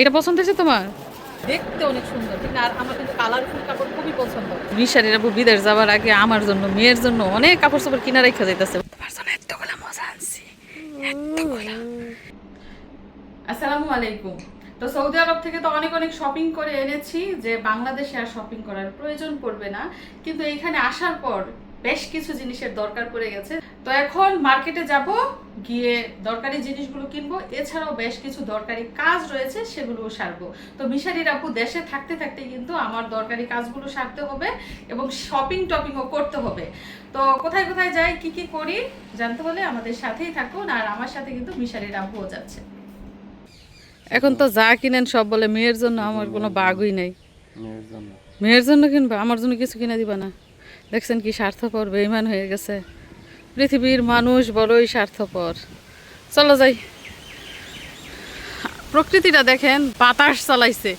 এটা পছন্দ হয়েছে তোমার? দেখতে অনেক সুন্দর কিন্তু আর আমার কিন্তু কালারফুল কাপড় খুবই পছন্দ। মিশারির আপু বিদেশ যাবার আগে আমার জন্য মেয়ের জন্য অনেক কাপড় চোপড় কিনা রেখে যাইতেছে। তোমার জন্য এতগুলা মজা আনছি এতগুলা। আসসালামু আলাইকুম। তো সৌদি আরব থেকে তো অনেক অনেক শপিং করে এনেছি যে বাংলাদেশে আর শপিং করার প্রয়োজন পড়বে না। কিন্তু এইখানে আসার পর বেশ কিছু জিনিসের দরকার পড়ে গেছে। তো এখন মার্কেটে যাব গিয়ে দরকারি জিনিসগুলো কিনবো এছাড়াও বেশ কিছু দরকারি কাজ রয়েছে সেগুলো সারবো। তো মিশারির আপু দেশে থাকতে থাকতে কিন্তু আমার দরকারি কাজগুলো সারতে হবে এবং শপিং টপিংও করতে হবে। তো কোথায় কোথায় যাই কি কি করি জানতে হলে আমাদের সাথেই থাকুন আর আমার সাথে কিন্তু মিশারির আব্বুও যাচ্ছে। এখন তো যা কিনেন সব বলে মেয়ের জন্য আমার কোনো বাগুই নেই। মেয়ের জন্য। মেয়ের জন্য কিনবা? আমার জন্য কিছু কিনে দিবা না? দেখছেন কি স্বার্থপর বেইমান হয়ে গেছে। পৃথিবীর মানুষ বড়ই স্বার্থপর। চলো যাই। প্রকৃতিটা দেখেন, বাতাস চালাইছে।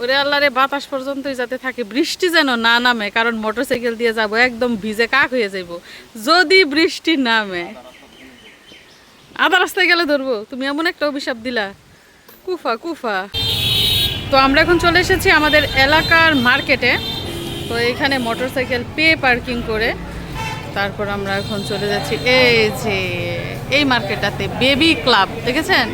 ওরে আল্লাহরে বাতাস পর্যন্তই যাতে থাকে। বৃষ্টি যেন না নামে, কারণ মোটরসাইকেল দিয়ে যাব, একদম ভিজে কাক হয়ে যাব যদি বৃষ্টি নামে। আধা রাস্তায় গেলে ধরবো। তুমি এমন একটা অভিশাপ দিলা। কুফা কুফা। তো আমরা এখন চলে এসেছি আমাদের এলাকার মার্কেটে। তো এখানে মোটরসাইকেল পে পার্কিং করে তারপর আমরা এখন চলে যাচ্ছি এই যে, এই মার্কেটটাতে, বেবি ক্লাব, দেখেছেন?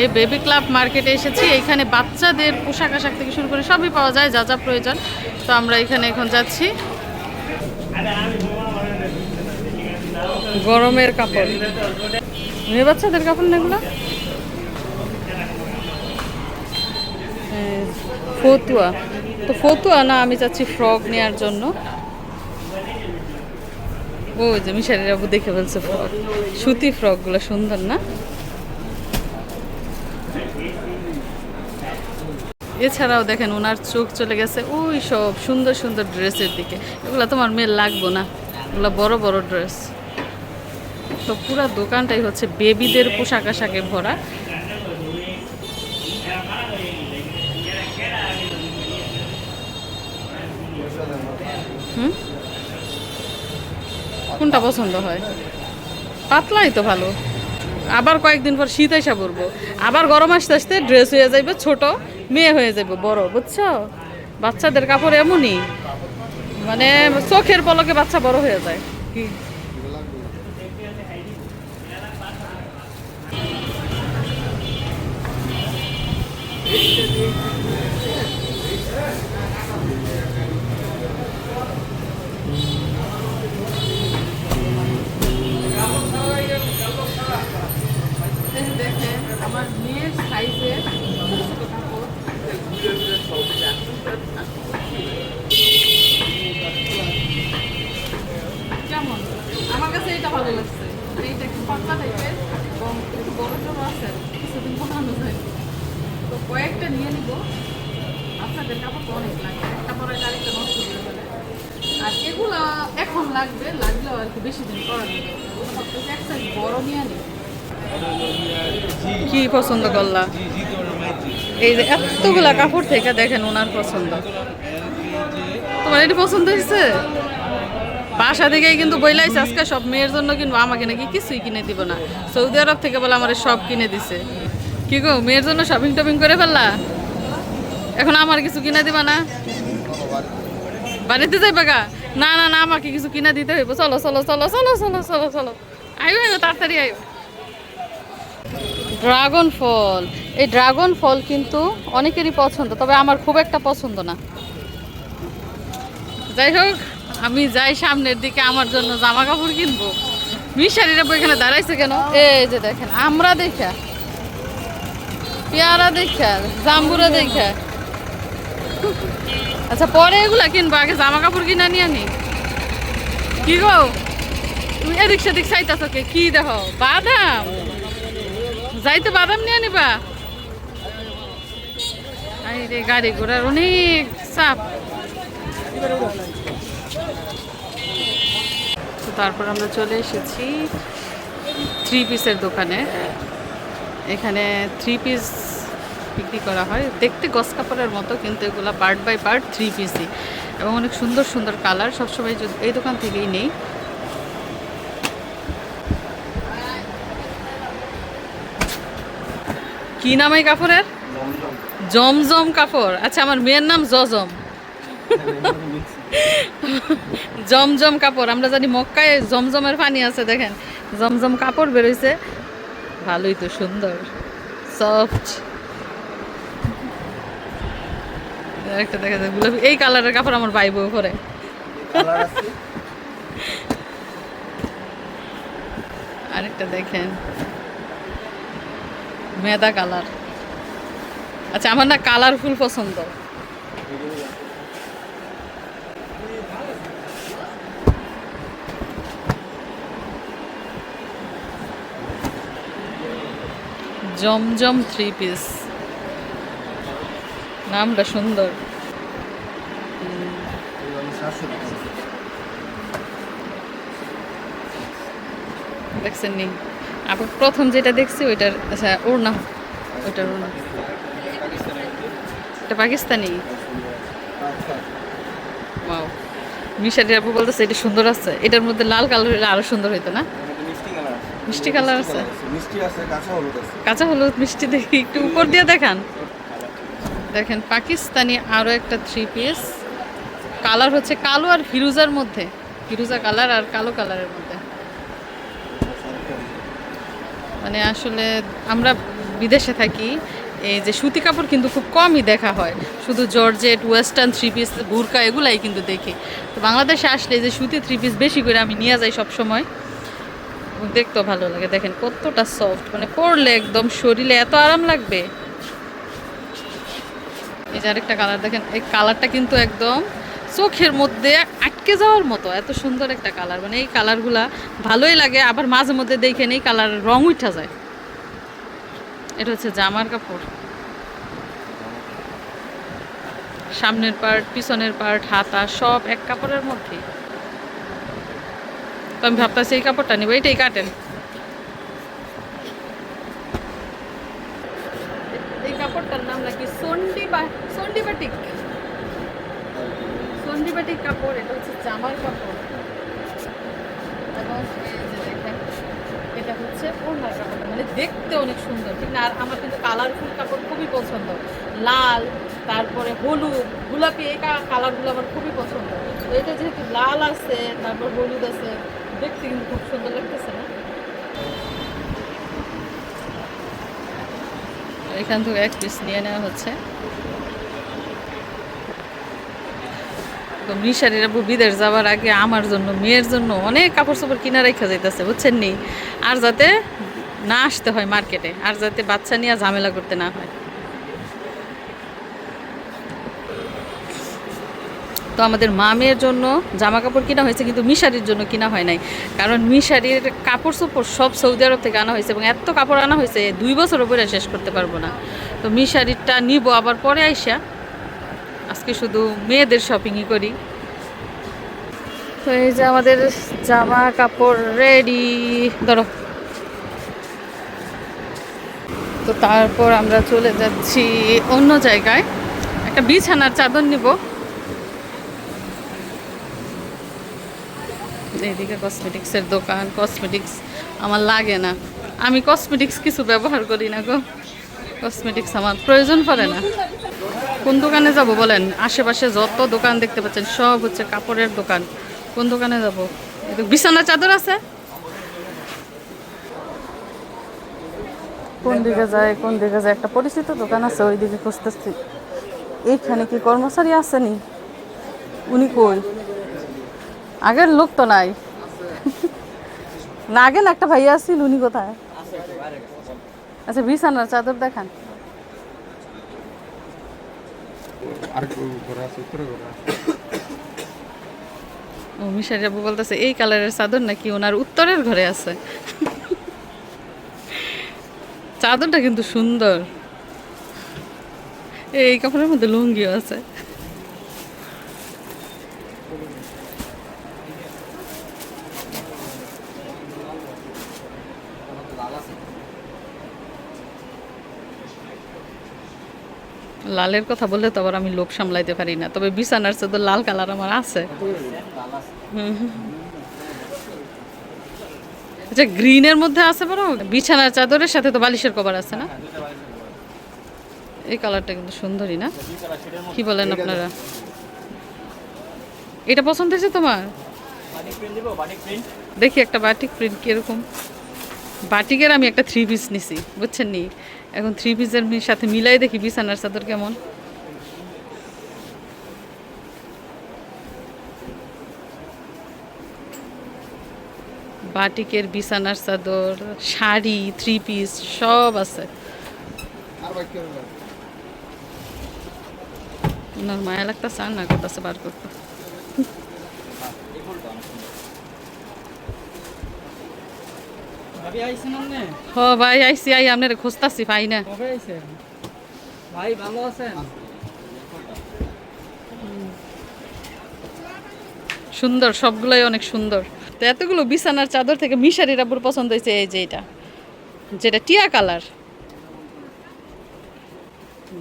এই বেবি ক্লাব মার্কেটে এসেছি। এখানে বাচ্চাদের পোশাক আশাক থেকে শুরু করে সবই পাওয়া যায়, যা যা প্রয়োজন। তো আমরা এখানে এখন যাচ্ছি। গরমের কাপড়। মেয়ে বাচ্চাদের কাপড় না এগুলো? ফতুয়া। তো ফতুয়া? না, আমি চাচ্ছি ফ্রক নেওয়ার জন্য। ও যে মিশারির আবু দেখে ফেলছে ফ্রক। সুতি ফ্রক ফ্রকগুলো, সুন্দর না? এছাড়াও দেখেন ওনার চোখ চলে গেছে, ওই সব সুন্দর সুন্দর ড্রেসের দিকে। এগুলো তোমার মেয়ে লাগবো না। এগুলো বড় বড় ড্রেস। তো পুরো দোকানটাই হচ্ছে বেবিদের পোশাক আশাকে ভরা। কোনটা পছন্দ হয়? পাতলাই তো ভালো। আবার কয়েকদিন পর শীত এসে পড়ব। আবার গরম আসতে আসতে ড্রেস হয়ে যাইবে ছোট, মেয়ে হয়ে যাবে বড়, বুঝছ? বাচ্চাদের কাপড় এমনই। মানে চোখের পলকে বাচ্চা বড় হয়ে যায়। কি? দেখেন কেমন আমার কাছে এটা ভালো লাগছে। এইটা একটু পাতলা টাইপের এবং একটু বড় সড়ো আছে কিছুদিন কমানো যায় তো কয়েকটা নিয়ে নিব। আপনাদের কাপড় তো অনেক লাগে। একটা পরে আরেকটা নষ্ট হয়ে যাবে। আর এগুলা এখন লাগবে লাগলেও আর কি বেশি দিন করা যাবে। এক সাইজ বড় নিয়ে নিই। কি পছন্দ করলা? এই যে এতগুলা কাপড় থেকে দেখেন ওনার পছন্দ। তোমার এটা পছন্দ হয়েছে? বাসা থেকে কিন্তু বইলাইছে আজকে সব মেয়ের জন্য কিনবো, আমাকে নাকি কিছুই কিনে দিব না। সৌদি আরব থেকে বলে আমার সব কিনে দিছে। কি গো, মেয়ের জন্য শপিং টপিং করে ফেললা? এখন আমার কিছু কিনে দিবা না? বাড়িতে যাইবা গা? না না না, আমাকে কিছু কিনে দিতে হইব। চলো চলো চলো চলো চলো চলো চলো। আইও আইও, তাড়াতাড়ি আইও। ড্রাগন ফল। এই ড্রাগন ফল কিন্তু অনেকেরই পছন্দ, তবে আমার খুব একটা পছন্দ না। যাই হোক, আমি যাই সামনের দিকে, আমার জন্য জামা কাপড় কিনবো মিশারিরা এখানে দাঁড়াইছে কেন? এই যে দেখেন, আমরা দেখা। পেয়ারা দেখা, জাম্বুরা দেখা। আচ্ছা পরে এগুলা কিনবো, আগে জামা কাপড় কিনা নিয়ে নি কি গো? তুমি এদিক সেদিক চাইতেছ কে? দেখো? বাদাম? যাইতে বাদাম নিয়ে নিবা আই গাড়ি ঘোড়ার অনেক চাপ। তো তারপর আমরা চলে এসেছি থ্রি পিসের দোকানে। এখানে থ্রি পিস বিক্রি করা হয়। দেখতে গস কাপড়ের মতো, কিন্তু এগুলো পার্ট বাই পার্ট থ্রি পিসই এবং অনেক সুন্দর সুন্দর কালার সবসময় এই দোকান থেকেই নেই। কি নাম কাপড়ের? জমজম কাপড়। আচ্ছা আমার মেয়ের নাম জজম। জমজম কাপড় আমরা জানি মক্কায় জমজমের পানি আছে দেখেন। জমজম কাপড় বেরোইছে। ভালোই তো সুন্দর। সফট একটা দেখা যায় গোলাপি। এই কালারের কাপড় আমার ভাই বউ করে আরেকটা দেখেন। মেদা কালার। আচ্ছা আমার না কালারফুল পছন্দ। জমজম থ্রি পিস নামটা সুন্দর। দেখছেন নি? আপনি প্রথম যেটা দেখছি, ওইটার আচ্ছা ওর ওড়না। ওইটার ওড়না। এটা পাকিস্তানি? ওয়াও মিশারি আপু বলতেছে, এটা সুন্দর আছে। এটার মধ্যে লাল কালার হলে আরও সুন্দর হইতো না? মিষ্টি কালার আছে? কাঁচা হলুদ মিষ্টি দেখি, একটু উপর দিয়ে দেখান। দেখেন, পাকিস্তানি আরও একটা থ্রি পিস কালার হচ্ছে কালো আর ফিরুজার মধ্যে। ফিরুজা কালার আর কালো কালারের মধ্যে। মানে আসলে আমরা বিদেশে থাকি এই যে সুতি কাপড় কিন্তু খুব কমই দেখা হয়। শুধু জর্জেট, ওয়েস্টার্ন থ্রি পিস বুরকা এগুলাই কিন্তু দেখি। তো বাংলাদেশে আসলে যে সুতি থ্রি পিস বেশি করে আমি নিয়ে যাই সব সময় দেখতেও ভালো লাগে। দেখেন কতটা সফট মানে পরলে একদম শরীরে এত আরাম লাগবে। এই যে আরেকটা কালার দেখেন, এই কালারটা কিন্তু একদম চোখের মধ্যে আটকে যাওয়ার মতো, এত সুন্দর একটা কালার মানে এই কালারগুলা ভালোই লাগে, আবার মাঝে মধ্যে দেখেন এই কালার রং উঠা যায়। এটা হচ্ছে জামার কাপড়। সামনের পার্ট, পিছনের পার্ট, হাতা সব এক কাপড়ের মধ্যে তো আমি ভাবতেছি এই কাপড়টা নিব, এইটাই কাটেন এই কাপড়টার নাম নাকি সন্ডি বা, সন্ডি বাটিক সন্ডি কাপড়, এটা হচ্ছে জামার কাপড়। এবং এটা হচ্ছে ওড়নার কাপড় মানে দেখতে অনেক সুন্দর, ঠিক না? আর আমার কিন্তু কালারফুল কাপড় খুবই পছন্দ। লাল তারপরে হলুদ, গোলাপি, এই কালারগুলো আমার খুবই পছন্দ। এটা যেহেতু লাল আছে, তারপর হলুদ আছে, দেখতে কিন্তু খুব সুন্দর লাগতেছে না? এখান থেকে এক পিস নিয়ে নেওয়া হচ্ছে। মিশারির আব্বু বিদেশ যাওয়ার আগে আমার জন্য, মেয়ের জন্য অনেক কাপড় চোপড় কিনা রেখা যাইতেছে, বুঝছেন নি? আর যাতে না আসতে হয় মার্কেটে, আর যাতে বাচ্চা নিয়ে ঝামেলা করতে না হয়। তো আমাদের মামের জন্য জামা কাপড় কেনা হয়েছে, কিন্তু মিশারির জন্য কিনা হয় নাই। কারণ মিশারির কাপড় চোপড় সব সৌদি আরব থেকে আনা হয়েছে এবং এত কাপড় আনা হয়েছে, দুই বছর উপরে শেষ করতে পারব না। তো মিশারিরটা নিব আবার পরে আইসা। আজকে শুধু মেয়েদের শপিংই করি। তো এই যে আমাদের জামা কাপড় রেডি ধরো। তো তারপর আমরা চলে যাচ্ছি অন্য জায়গায়। একটা বিছানার চাদর নিব। এইদিকে কসমেটিক্সের দোকান কসমেটিক্স আমার লাগে না। আমি কসমেটিক্স কিছু ব্যবহার করি না গো। কসমেটিক্স আমার প্রয়োজন পড়ে না। কোন দোকানে যাব বলেন? আশেপাশে যত দোকান দেখতে পাচ্ছেন, সব হচ্ছে কাপড়ের দোকান। কোন দোকানে যাব? বিছানা চাদর আছে? কোন দিকে যায়, কোন দিকে যায়? একটা পরিচিত দোকান আছে ওই দিকে খুঁজতেছি। এইখানে কি কর্মচারী আসেনি উনি কই? আগের লোক তো নাই। না আগে না একটা ভাইয়া আসছিল উনি কোথায়? আচ্ছা বিছানার চাদর দেখান। ও মিশারি আবু বলতেছে এই কালারের চাদর নাকি ওনার উত্তরের ঘরে আছে? চাদরটা কিন্তু সুন্দর। এই কাপড়ের মধ্যে লুঙ্গিও আছে। লালের কথা বললে তো আবার আমি লোভ সামলাইতে পারি না। তবে বিছানার তো লাল কালার আমার আছে। আচ্ছা গ্রিনের মধ্যে আছে বড়? বিছানার চাদরের সাথে তো বালিশের কভার আছে না? এই কালারটা কিন্তু সুন্দরই না? কি বলেন আপনারা? এটা পছন্দ হয়েছে তোমার? দেখি একটা বাটিক প্রিন্ট কীরকম। বাটিকের আমি একটা থ্রি পিস নিছি, বুঝছেন নি? এখন থ্রি পিসের সাথে মিলাই দেখি বিছানার চাদর কেমন। বাটিকের বিছানার চাদর, শাড়ি থ্রি পিস সব আছে। মায়া লাগতেছে, আর না করতেছে বার করতে। হ ভাই আইসি আই আপনার খুঁজতাছি পাই না। ভাই ভালো আছেন? সুন্দর সবগুলোই অনেক সুন্দর। তো এতগুলো বিছানার চাদর থেকে মিশারির আব্বুর পছন্দ হয়েছে এই যে এটা। যেটা টিয়া কালার।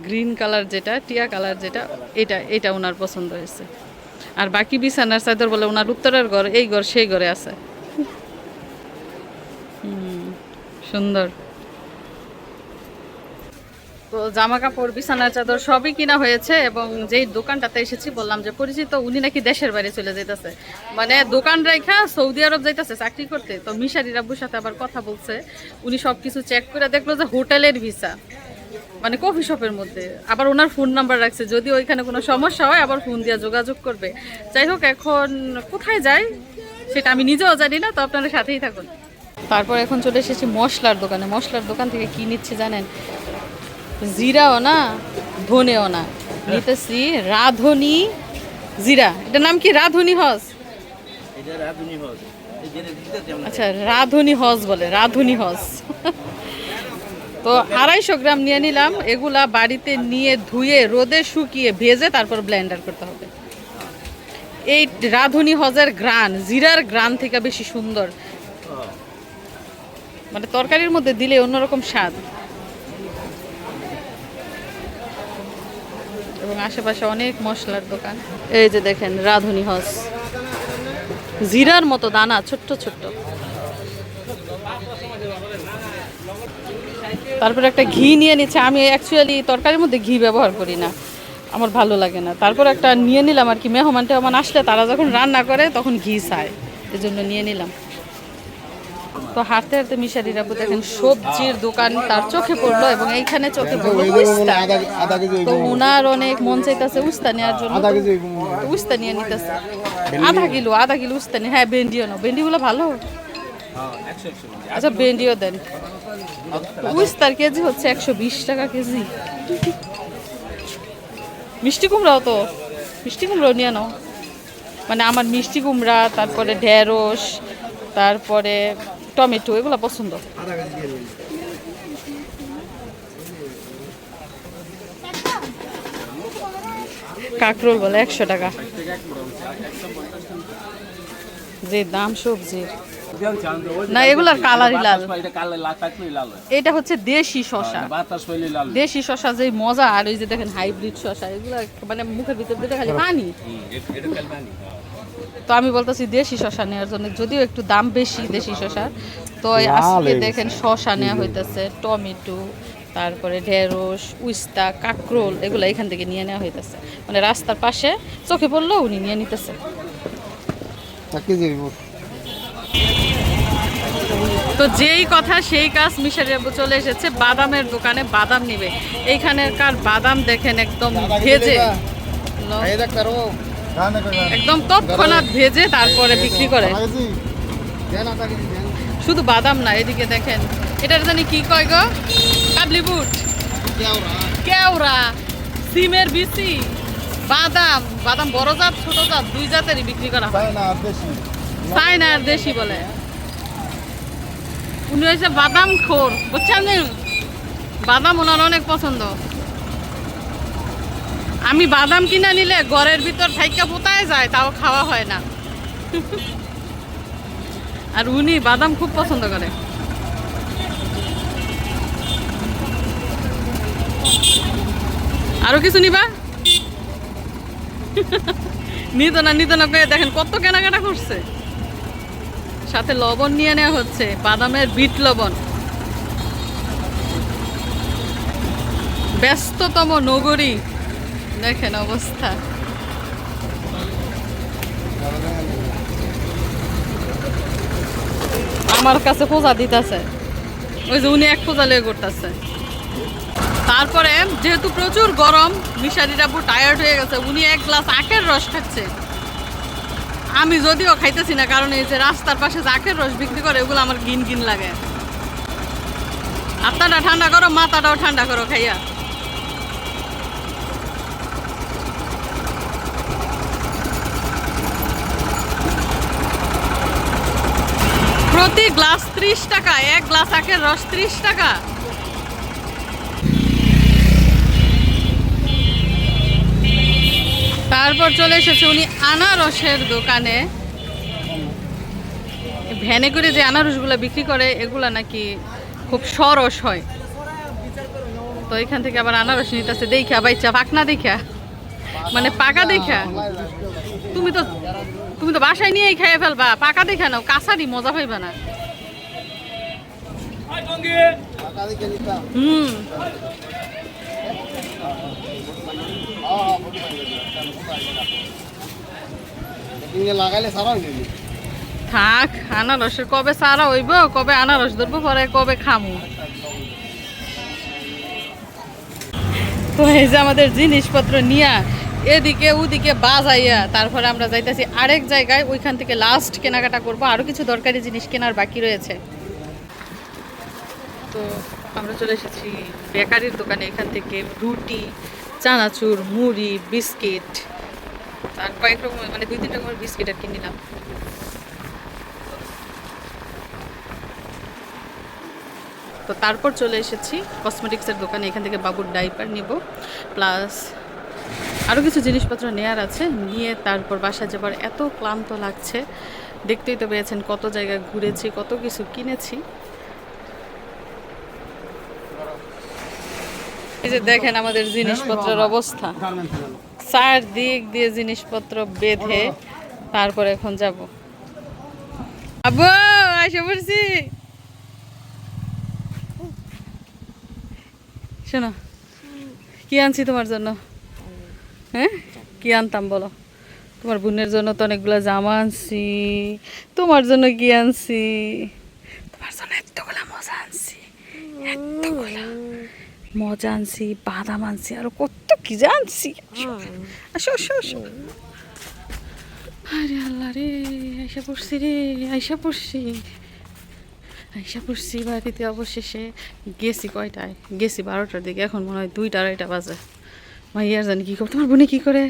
গ্রিন কালার যেটা টিয়া কালার যেটা এটা এটা ওনার পছন্দ হয়েছে। আর বাকি বিছানার চাদর বলে ওনার উত্তরের ঘর এই ঘর সেই ঘরে আছে হুম, সুন্দর। তো জামা কাপড় বিছানার চাদর সবই কিনা হয়েছে এবং যেই দোকানটাতে এসেছি বললাম যে পরিচিত উনি নাকি দেশের বাইরে চলে যেতেছে মানে দোকান রেখা সৌদি আরব যাইতেছে চাকরি করতে, তো মিশারি রাব্বুর সাথে আবার কথা বলছে। উনি সব কিছু চেক করে দেখল যে হোটেলের ভিসা মানে কফি শপের মধ্যে। আবার ওনার ফোন নাম্বার রাখছে, যদি ওইখানে কোনো সমস্যা হয় আবার ফোন দিয়ে যোগাযোগ করবে। যাই হোক, এখন কোথায় যায় সেটা আমি নিজেও জানি না, তো আপনারা সাথেই থাকুন। তারপর এখন চলে এসেছি মশলার দোকানে। মশলার দোকান থেকে কি নিচ্ছে জানেন? জিরাও না ধনেও না। নিতেছি রাধুনি জিরা। এটার নাম কি? রাধুনি হজ? আচ্ছা রাধুনি হজ বলে রাধুনি হজ। তো আড়াইশো গ্রাম নিয়ে নিলাম। এগুলা বাড়িতে নিয়ে ধুয়ে রোদে শুকিয়ে ভেজে তারপর ব্লেন্ডার করতে হবে। এই রাধুনি হজের গ্রান জিরার গ্রান থেকে বেশি সুন্দর। মানে তরকারির মধ্যে দিলে অন্যরকম স্বাদ। এবং আশেপাশে অনেক মশলার দোকান। এই যে দেখেন, রাধুনি হস। জিরার মতো দানা, ছোট্ট ছোট্ট। তারপরে একটা ঘি নিয়ে নিচ্ছে। আমি অ্যাকচুয়ালি তরকারির মধ্যে ঘি ব্যবহার করি না। আমার ভালো লাগে না। তারপর একটা নিয়ে নিলাম আর কি। মেহমান টেহমান আসলে তারা যখন রান্না করে, তখন ঘি চায়। এই জন্য নিয়ে নিলাম। তো হাঁটতে হাঁটতে মিশারির আপু দেখেন সবজির দোকান তার চোখে পড়ল এবং এইখানে চোখে পড়ল উস্তা। তো উনার অনেক মন চাইতেছে উস্তা নেওয়ার জন্য। উস্তা নিয়ে নিতেছে। আধা কিলো আধা কিলো উস্তা নিয়ে হ্যাঁ ভেন্ডিও না ভেন্ডিগুলো ভালো? আচ্ছা ভেন্ডিও দেন। উস্তার কেজি হচ্ছে একশো বিশ টাকা কেজি। মিষ্টি কুমড়াও তো। মিষ্টি কুমড়াও নিয়ে নাও। মানে আমার মিষ্টি কুমড়া তারপরে ঢেঁড়স তারপরে টমেটো এগুলো পছন্দ। কাঁকরোল বলে একশো টাকা। যে দাম সবজির। না এগুলার কালারই লাল। এটা হয় হচ্ছে দেশি শশা দেশি শশা যে মজা আর ওই যে দেখেন হাইব্রিড শশা এগুলো মানে মুখের ভিতর দিলে খালি পানি। পানি তো আমি বলতেছি দেশি শশা নেওয়ার জন্য যদিও একটু দাম বেশি দেশি শশার তো আজকে দেখেন শশা নেওয়া হইতেছে টমেটো তারপরে ঢেঁড়স উস্তা কাঁকরোল এগুলো এখান থেকে নিয়ে নেওয়া হইতেছে। মানে রাস্তার পাশে চোখে পড়ল উনি নিয়ে নিতেছে। তো যেই কথা সেই কাজ মিশারি আব্বু চলে এসেছে বাদামের দোকানে বাদাম নিবে। এইখানেকার বাদাম দেখেন একদম ভেজে। একদম তৎক্ষণাৎ ভেজে তারপরে বিক্রি করে। শুধু বাদাম না, এদিকে দেখেন। এটার জানি কি কয় গো? বুট। কেওড়া। সিমের বিচি। বাদাম। বাদাম বড় জাত, ছোট জাত, দুই জাতেরই বিক্রি করা হয়। চায়না আর দেশি বলে। উনি হয়েছে বাদাম খোর বুঝছেন? বাদাম ওনার অনেক পছন্দ। আমি বাদাম কিনা নিলে ঘরের ভিতর থাইকা পোতায় যায়, তাও খাওয়া হয় না। আর উনি বাদাম খুব পছন্দ করে। আরও কিছু নিবা? নিত না নিত না দেখেন কত কেনাকাটা করছে। সাথে লবণ নিয়ে নেওয়া হচ্ছে, বাদামের বিট লবণ। ব্যস্ততম নগরী। দেখেন অবস্থা। আমার কাছে পূজা দিতেছে। ওই যে উনি এক পূজা লেগে করতেছে তারপরে যেহেতু প্রচুর গরম মিশারির আব্বু টায়ার্ড হয়ে গেছে, উনি এক গ্লাস আখের রস খাচ্ছে। আমি যদিও খাইতেছি না, কারণ এই যে রাস্তার পাশে যে আখের রস বিক্রি করে, ওগুলো আমার গিন গিন লাগে। হাতটা ঠান্ডা করো, মাথাটাও ঠান্ডা করো, খাইয়া। প্রতি গ্লাস ত্রিশ টাকা, এক গ্লাস আখের রস ত্রিশ টাকা। তারপর চলে এসেছে উনি আনারসের দোকানে। ভ্যানে করে যে আনারসগুলো বিক্রি করে, এগুলা নাকি খুব সরস হয়। তো এখান থেকে আবার আনারস নিতেছে দেখা বাইচা পাকনা দেখা মানে পাকা দেখা তুমি তো তুমি তো বাসায় নিয়েই খেয়ে ফেলবা পাকা দেখা নাও কাঁচারি মজা পাইবা না। হুম। লাগাইলে সারা থাক আনারসের কবে সারা হইব কবে আনারস ধরবো পরে কবে খামু। তো এই যে আমাদের জিনিসপত্র নিয়া এদিকে ওদিকে বাজাইয়া তারপরে আমরা যাইতেছি আরেক জায়গায়, ওইখান থেকে লাস্ট কেনাকাটা করব। আরও কিছু দরকারি জিনিস কেনার বাকি রয়েছে। তো আমরা চলে এসেছি বেকারির দোকানে, এখান থেকে রুটি, চানাচুর, মুড়ি, বিস্কিট, আর কয়েক রকমের মানে দুই, তিন রকমের বিস্কিট আর কি নিলাম। তো তারপর চলে এসেছি কসমেটিক্সের দোকানে, এখান থেকে বাবুর ডাইপার নিব প্লাস আরও কিছু জিনিসপত্র নেয়ার আছে। নিয়ে তারপর বাসা যাবার এত ক্লান্ত লাগছে। দেখতেই তো পেয়েছেন কত জায়গায় ঘুরেছি, কত কিছু কিনেছি। এই যে দেখেন আমাদের জিনিসপত্রের অবস্থা। চার দিক দিয়ে জিনিসপত্র বেঁধে তারপর এখন যাব। আবু আসে পড়ছি। শোনো, কি আনছি তোমার জন্য? হ্যাঁ? কি আনতাম বলো? তোমার বোনের জন্য তো অনেকগুলো জামা আনছি, তোমার জন্য কি আনছি? তোমার জন্য এতগুলা মজা আনছি, এতগুলা মজা আনছি, বাদাম আনছি, আর কত কি যে আনছি। আসো আসো আসো আরে আল্লাহ রে, আইসা পড়ছি রে, আইসা পড়ছি। আইসা পড়ছি বাড়িতে অবশেষে। গেছি কয়টায়? গেছি বারোটার দিকে, এখন মনে হয় দুইটা আড়াইটা বাজে। মাইয়ার জানি কী করে তোমার বোনে কী করে?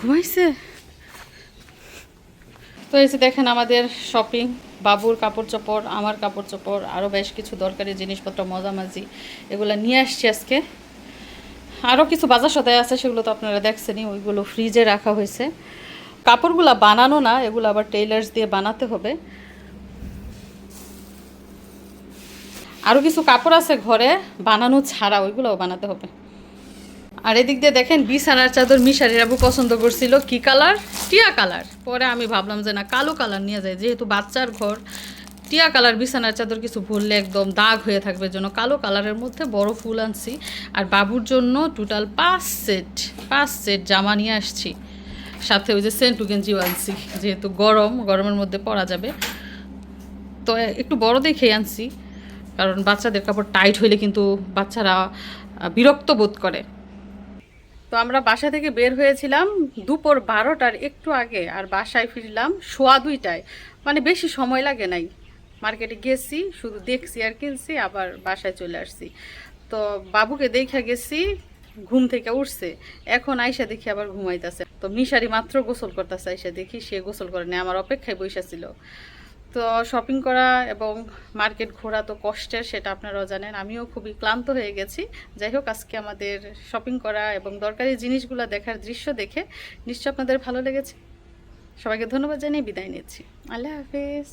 ঘুমাইছে? তো যে দেখেন আমাদের শপিং বাবুর কাপড় চোপড়, আমার কাপড় চোপড় আরও বেশ কিছু দরকারি জিনিসপত্র, মজামাজি, এগুলো নিয়ে আসছি আজকে। আরও কিছু বাজার সদায় আছে, সেগুলো তো আপনারা দেখছেনই, ওইগুলো ফ্রিজে রাখা হয়েছে। কাপড়গুলো বানানো না, এগুলো আবার টেইলার্স দিয়ে বানাতে হবে। আরও কিছু কাপড় আছে ঘরে, বানানো ছাড়া ওইগুলোও বানাতে হবে। আর এদিক দিয়ে দেখেন বিছানার চাদর মিশারির আবু পছন্দ করছিল। কি কালার? টিয়া কালার। পরে আমি ভাবলাম যে না, কালো কালার নিয়ে যায় যেহেতু বাচ্চার ঘর, টিয়া কালার বিছানার চাদর কিছু ভরলে একদম দাগ হয়ে থাকবে জন্য কালো কালারের মধ্যে বড় ফুল আনছি। আর বাবুর জন্য টোটাল পাঁচ সেট পাঁচ সেট জামা নিয়ে আসছি। সাথে ওই যে সেন্টু গেঞ্জিও আনছি, যেহেতু গরম, গরমের মধ্যে পরা যাবে। তো একটু বড় দেখেই আনছি, কারণ বাচ্চাদের কাপড় টাইট হইলে কিন্তু বাচ্চারা বিরক্ত বোধ করে। তো আমরা বাসা থেকে বের হয়েছিলাম দুপুর বারোটার একটু আগে, আর বাসায় ফিরলাম সোয়া দুইটায়। মানে বেশি সময় লাগে নাই। মার্কেটে গেছি, শুধু দেখছি আর কিনছি, আবার বাসায় চলে আসছি। তো বাবুকে দেখে গেছি, ঘুম থেকে উঠছে। এখন আইসা দেখি আবার ঘুমাইতেছে। তো মিশারি মাত্র গোসল করতেছে, আইসা দেখি সে গোসল করে নেই, আমার অপেক্ষায় বসে ছিল। তো শপিং করা এবং মার্কেট ঘোরা তো কষ্টের, সেটা আপনারাও জানেন। আমিও খুবই ক্লান্ত হয়ে গেছি। যাই হোক, আজকে আমাদের শপিং করা এবং দরকারি জিনিসগুলো দেখার দৃশ্য দেখে নিশ্চয় আপনাদের ভালো লেগেছে। সবাইকে ধন্যবাদ জানিয়ে বিদায় নিচ্ছি। আল্লাহ হাফেজ।